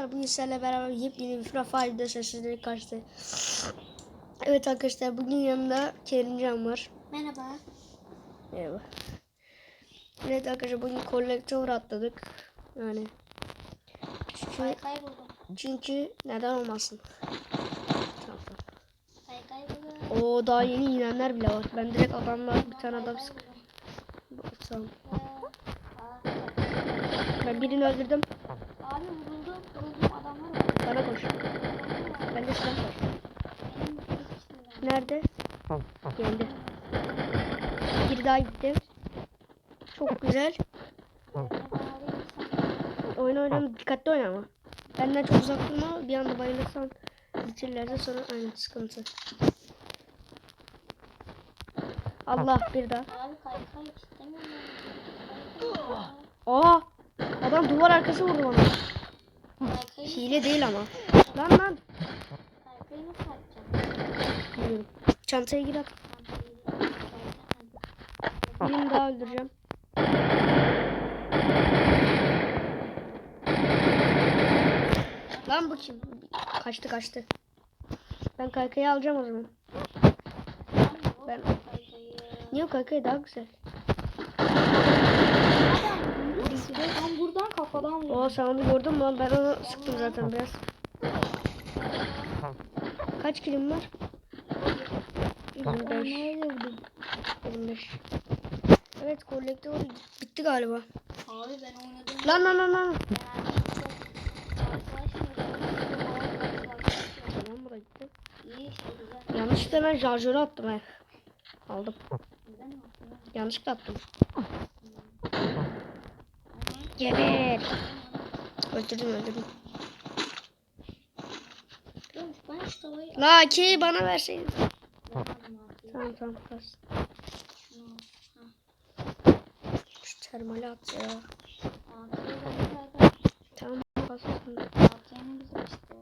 Bugün sizlerle beraber yepyeni bir Free Fire'da sessizlik kaçtı. Evet arkadaşlar bugün yanımda Kerimcan var. Merhaba. Merhaba. Evet arkadaşlar bugün kolektör atladık. Yani çünkü, çünkü neden olmasın. Tamam. Oo daha yeni inenler bile var. Ben direkt adamlar bir tane adam sık. Tamam. Aa, Ben birini öldürdüm. Abi vuruldum. Vuruldum adamlar var. Bana koş. Var. Bende silah var. Bir. Nerede? Geldi. Biri daha gitti. Çok güzel. Ben de sana. Oyun oynama dikkatli oyna ama. Benden çok uzak durma. Bir anda bayılırsan bitirlerse sonra aynı sıkıntı. Allah bir daha. Abi kaykay istemiyorum. Aa! Adam duvar arkası vurdu bana. Kaykayı Hile değil ama. Lan lan. kaykayı? Bilmiyorum. Çantaya gir at. Birini daha öldüreceğim. Lan bu kim? Kaçtı kaçtı. Ben kaykayı alacağım o zaman. Ben- Kaykayı. Niye o kaykay daha güzel? Ben kafadan vurdum. O sen onu gördün mü lan? Ben onu sıktım zaten biraz. Kaç kilim var? 25. 25. Evet kolektör bitti galiba. Abi ben oynadım. Lan lan lan lan. Tamam bu da gitti. Yanlışlıkla ben şarjörü attım he. Aldım. Yanlışlıkla attım. Geber. Öldürdüm öldürdüm. La ki bana verseydin. Tamam tamam kas. Şu termali at ya. Tamam kas. ATM güzel işte.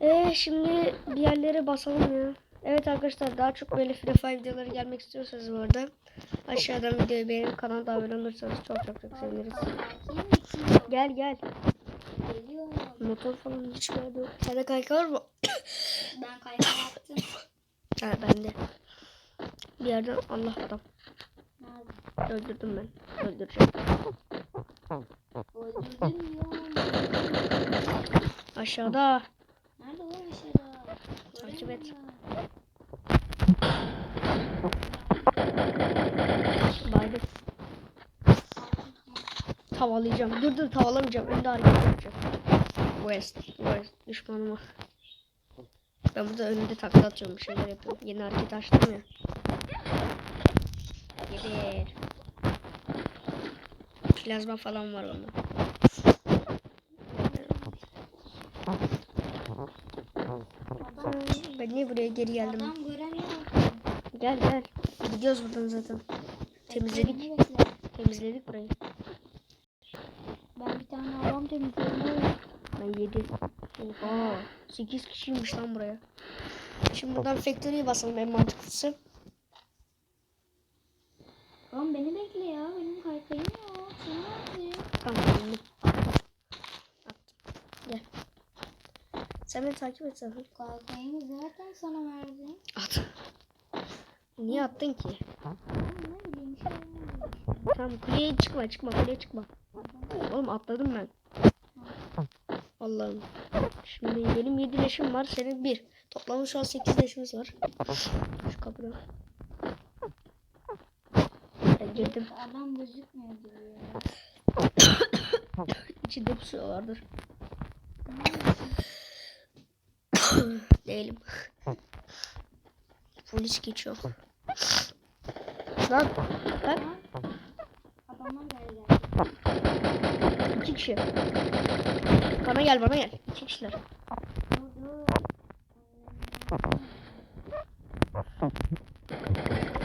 Ee şimdi bir yerlere basalım ya. Evet arkadaşlar daha çok böyle Free Fire videoları gelmek istiyorsanız bu arada aşağıdan videoyu beğenip kanala abone olursanız çok çok çok seviniriz. Gel gel. Motor falan hiç geldi. Sende kayka var mı? Ben kaynağı yaptım. Ha bende. Bir yerden Allah adam. Nerede? Öldürdüm ben. Öldüreceğim. Öldürdüm ya. Aşağıda. Takip et. Baydım. Tavalayacağım. Dur dur tavalamayacağım. Önde hareket yapacağım. West. West. Düşmanıma. Ben burada önünde takla atıyorum. Bir şeyler yapıyorum. Yeni hareket açtım ya. Geber. Plazma falan var onda. Adam, Ben niye buraya geri geldim? adam göremiyorum. Gel gel. Gidiyoruz buradan zaten. Temizledik. Temizledik burayı. Ben bir tane adam temizledim. Ben 7. Oha. 8 kişiymiş lan buraya. Şimdi buradan factory'ye basalım en mantıklısı. Oğlum beni bekle ya. Benim kaykayım yok. Sen nerede? Tamam şimdi. Attım. Gel. Sen beni takip et sen. Kaykayımı zaten sana verdim. At. Niye attın ki? Şey. Tamam kuleye çıkma çıkma kuleye çıkma. Oğlum atladım ben. Allah'ım. Şimdi benim 7 leşim var. Senin 1. Toplamda şu an 8 leşimiz var. Şu kapıda. Ben girdim. Adam gözükmüyor gibi ya. İçinde pusuyorlardır. Değilim. Polis geçiyor. Lan bak Adamlar geldi iki kişi. Bana gel bana gel. İki kişiler.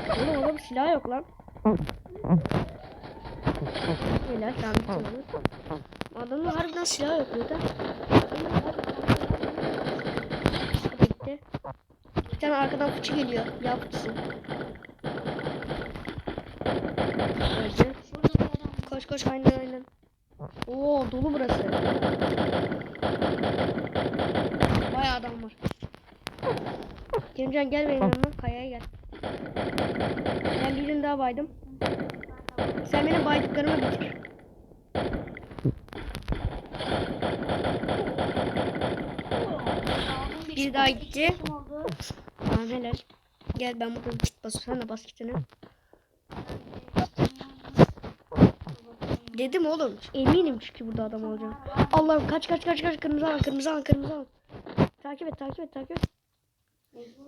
Oğlum adam silah yok lan. Helal bitti. Adamın harbiden silah yok neden? Bitti. Bir tane arkadan fıçı geliyor. Ya fıçısı. Öldü. Koş koş aynen aynen. Oo dolu burası. Bayağı adam var. Cemcan gel benim yanıma. Kayaya gel. Ben birini daha baydım. Sen benim baydıklarımı bitir. Bir daha gitti. Tamam helal. Gel ben burada kit basıyorum. Sen de bas kitini. Dedim oğlum. Eminim çünkü burada adam olacak. Allah'ım kaç kaç kaç kaç kırmızı al kırmızı al kırmızı al. Takip et takip et takip et.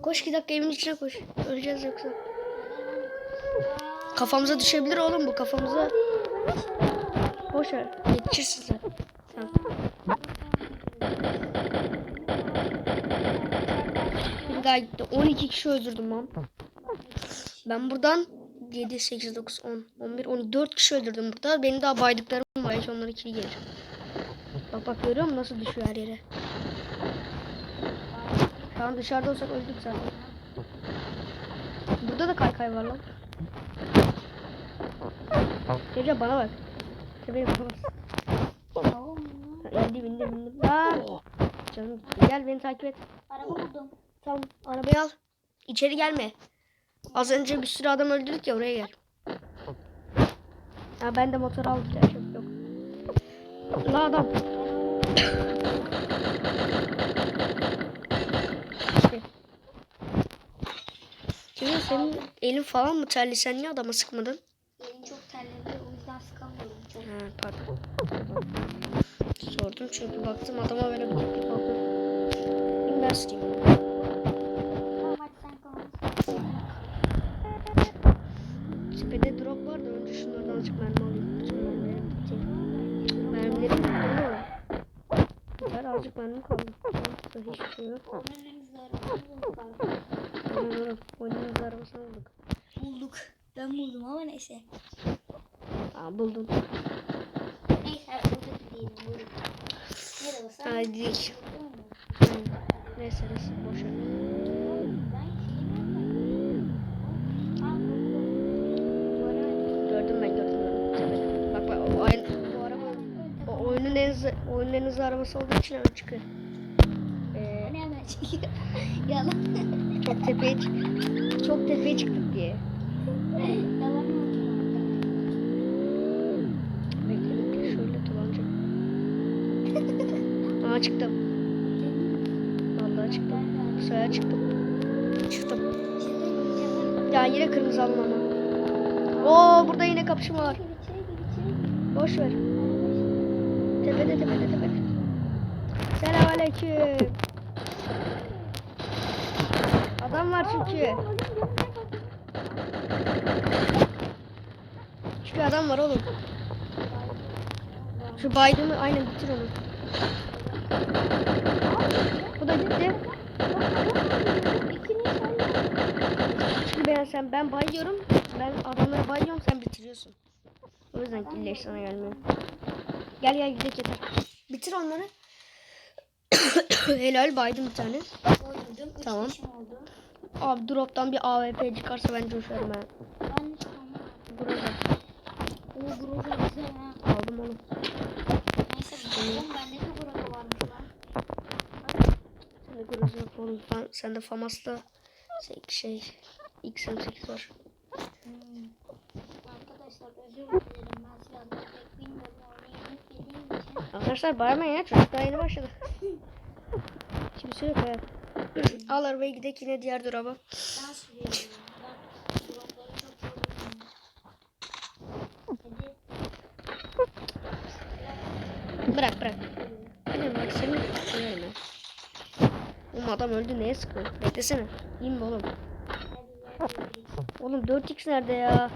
Koş iki dakika evin içine koş. Öleceğiz yoksa. Kafamıza düşebilir oğlum bu kafamıza. Boş ver. Yetişirsin sen. Tamam. Daha gitti. 12 kişi öldürdüm lan. Ben buradan 7, 8, 9, 10, 11, 12, 4 kişi öldürdüm burada. Benim daha baydıklarım var. Hiç onlara kill gelir. Bak bak görüyor musun nasıl düşüyor her yere. Şu an dışarıda olsak öldük zaten. Burada da kaykay var lan. Gece bana bak. Sen beni vuramazsın. Ha, İndim indim indim. Lan. Canım. Gel beni takip et. Araba buldum. Tamam arabayı al. İçeri gelme. Az önce bir sürü adam öldürdük ya oraya gel. Ya ben de motor aldım ya çok yok. La adam. Şimdi senin elin falan mı terli sen niye adama sıkmadın? Elim çok terledi o yüzden sıkamıyorum çok. Ha pardon. Sordum çünkü baktım adama böyle bir kaldı. Ben sıkayım. Kaldı. Hiçbir şey yok. Bulduk. Oyunumuzda arabasını bulduk. Bulduk. Ben buldum ama neyse. Aa buldum. Neyse. Buyurun. Ne arabası? Hadi. Neyse neyse boş ver. Ben şeyim yapmadım. Gördüm ben gördüm o oyunun en hızlı, oyunun en hızlı arabası olduğu için öyle çıkıyor. Ee, Hani hemen çekiyor. Yalan. çok tepeye çık- çok tepeye çıktık diye. Yalan mı? Bekle bekle şöyle dolanacağım. Aa çıktım. Vallahi çıktım. Bu sefer çıktım. Çıktım. Ya yine kırmızı alın ama. Oo burada yine kapışma var. Boş ver. Tepede tepede tepede. Selamünaleyküm. Adam var çünkü. Çünkü adam var oğlum. Şu baydığımı aynen bitir onu. Bu da gitti. Çünkü ben sen ben bayıyorum. Ben adamları bayıyorum sen bitiriyorsun. O yüzden killeş sana gelmiyor. Gel gel gidelim yeter. Bitir onları. Helal baydım bir tane. Oynadım. Üç Tamam. oldu. Abi drop'tan bir AWP çıkarsa ben coşarım ha. Ben de. Burada O Groza güzel ha. aldım onu. Neyse bakalım bende de Groza varmış lan. Sen de Groza oğlum. Ben, sende Famas'ta şey, şey XM8 var. Hmm. Arkadaşlar özür dilerim ben silahları pek bilmiyorum. Arkadaşlar bağırmayın ya çocuk daha yeni başladı. Kimse yok hayat. Al arabayı gidelim yine diğer. Hadi. Bırak bırak. Aynen bak seni severim ben. Oğlum adam öldü neye sıkıyor? Beklesene. İn be oğlum. Oğlum 4x nerede ya?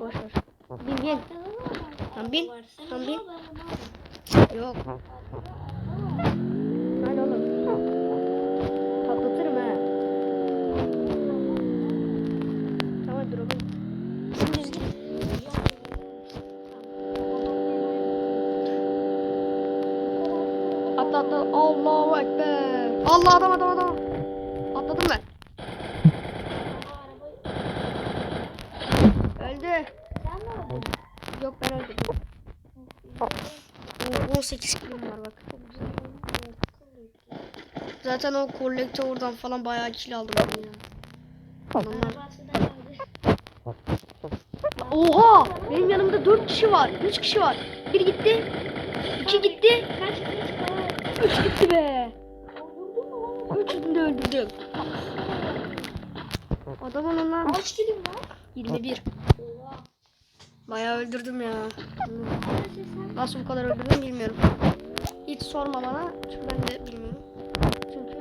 Boş ver. Bin bin. Tamam, bin. Tamam, bin. Yok. Hadi oğlum. Patlatırım ha. Tamam dur oğlum. Düz git. Atla atla. Allahu Ekber. Allah adam adam adam. Atladım ben. Öldü. Yok ben öldüm. O 18 kilim var bak. Zaten o kolektörden falan bayağı kil aldım ben ya. Adamlar... Oha! Benim yanımda 4 kişi var. 3 kişi var. Bir gitti. 2 gitti. Kaç kaç kaç. 3 gitti be. Vurdun mu lan? Üçünü de öldürdüm. Adamın ondan Kaç kilim var? 21. Bayağı öldürdüm ya. Nasıl bu kadar öldürdüm bilmiyorum. Hiç sorma bana. Çünkü ben de bilmiyorum. Çünkü.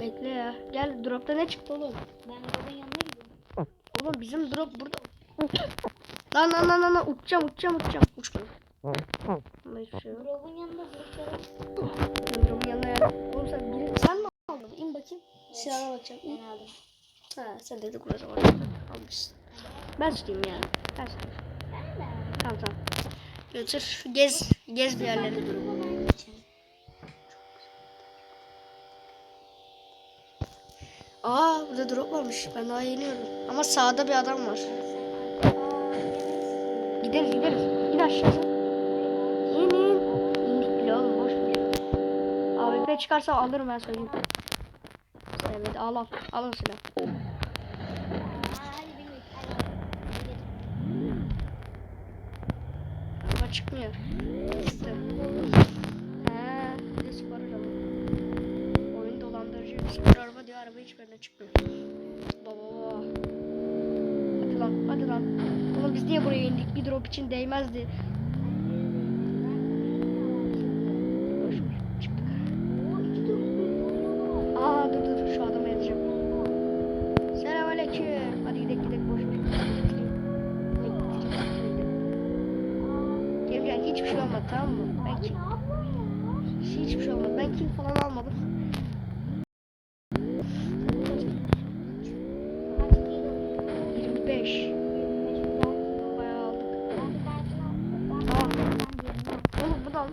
Bekle ya. Gel dropta ne çıktı oğlum? Ben babanın yanına gidiyorum. Oğlum bizim drop burada. lan lan lan lan uçacağım uçacağım uçacağım. Uçmadım. Bunda hiçbir şey yok. Grob'un yanında zırhları. Drop'un yanına yer. Oğlum sen, sen mi aldın? İn bakayım. Silahına bakacağım. Ben aldım. Ha sen dedik burası var. Almışsın. Ben tutayım ya. Ben tutayım. Tamam tamam. Götür. Gez. Gez bir yerleri. Aa burada drop varmış. Ben daha yeni gördüm. Ama sağda bir adam var. Gideriz gideriz. İn aşağı. İn in. İndik bile oğlum boş ver. AWP çıkarsa alırım ben söyleyeyim. Evet al al. Al o Bir drop için değmezdi.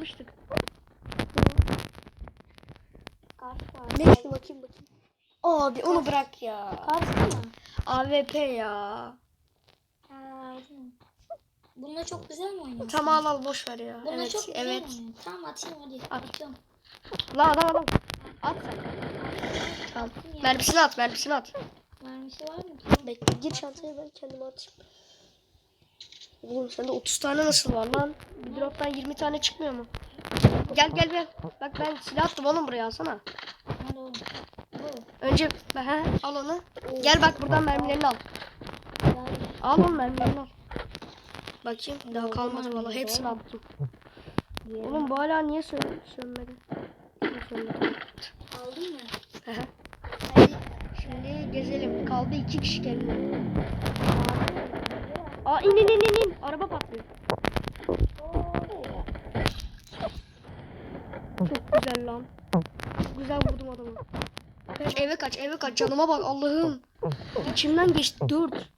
Almıştık. Ne şu bakayım bakayım. Abi onu bırak ya. AWP ya. Bununla çok güzel mi oynuyorsun? Tamam al al boş ver ya. Bununla evet çok güzel evet. mi? Tamam atayım hadi. At. Atıyorum. La adam adam. At sen. Tamam. Mermisini at mermisini at. Mermisi var mı? Bekle gir çantaya ben kendime atayım. Oğlum sende 30 tane nasıl var lan? Bir droptan 20 tane çıkmıyor mu? Gel gel gel. Bak ben silah attım oğlum buraya alsana. Önce he, al onu. Gel bak buradan mermilerini al. Al oğlum mermilerini al. Bakayım daha kalmadı valla hepsini attım. Oğlum bu hala niye sön sönmedi? Aldın mı? Şimdi gezelim. Kaldı iki kişi kendine. Aa in in in in. Araba patlıyor. Çok güzel lan. Çok güzel vurdum adamı. Kaç eve kaç eve kaç canıma bak Allah'ım. İçimden geçti dört.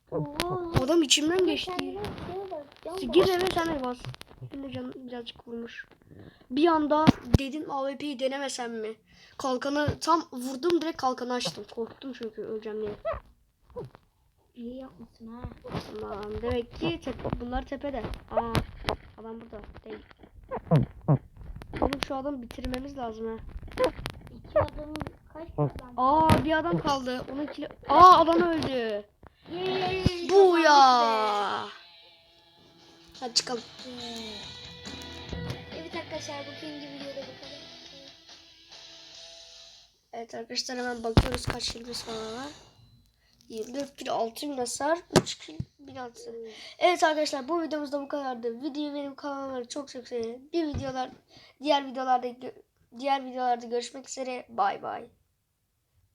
Adam içimden geçti. Gir eve sen de bas. Şimdi canım birazcık vurmuş. Bir anda dedim AWP'yi denemesem mi? Kalkanı tam vurdum direkt kalkanı açtım. Korktum çünkü öleceğim diye. İyi yapmışsın ha. Tamam demek ki tepe, bunlar tepede. Aa adam burada değil. Oğlum şu adamı bitirmemiz lazım ha. İki adamın kaç adam? Aa bir adam kaldı. Onun kili... Aa adam öldü. Yeee. Bu ya. Hadi çıkalım. Evet arkadaşlar bugünkü videoda kadar. Evet arkadaşlar hemen bakıyoruz kaç kilimiz falan var. 24 kilo 6 bin hasar 3 kilo bin hasar. Evet arkadaşlar bu videomuzda bu kadardı. Videoyu benim kanalıma çok çok sevin. Bir videolar diğer videolarda diğer videolarda görüşmek üzere. Bay bay.